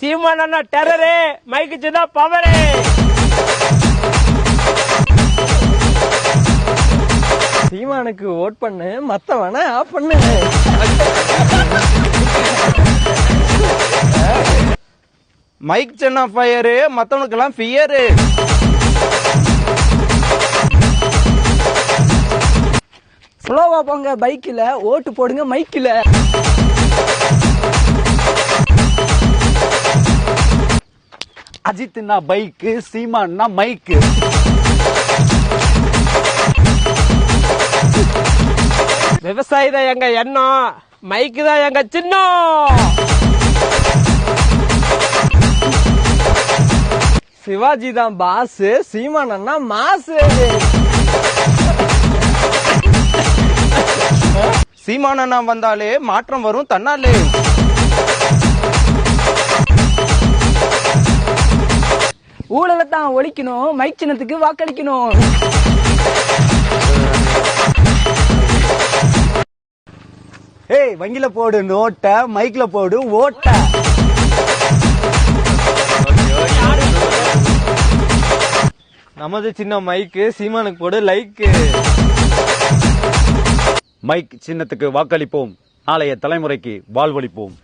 சீமான் டெரரு மைக்கு சின்ன பவரு சீமானுக்கு ஓட் பண்ணு மத்தவன ஆஃப் பண்ணு. மைக் சென்னா ஃபயரு மத்தவனுக்கெல்லாம் ஃபியரு ஸ்லோவா போங்க பைக்கில் ஓட்டு போடுங்க மைக்கில் அஜித்னா பைக்கு சீமான்னா மைக்கு. விவசாயி தான் எங்க எண்ணம் மைக்கு தான் எங்க சின்னம். சிவாஜி தான் பாஸ் சீமான் அண்ணா மாசு சீமானண்ணா வந்தாலே மாற்றம் வரும் தன்னாலே. ஊழலை தான் ஒழிக்கணும் மைக் சின்னத்துக்கு வாக்களிக்கணும். ஏய் வங்கில போடு நோட்ட மைக்ல போடு ஓட்ட. நமது சின்ன மைக்கு சீமானுக்கு போடு லைக்கு. மைக் சின்னத்துக்கு வாக்களிப்போம். நாளைய தலைமுறைக்கு வாழ்வளிப்போம்.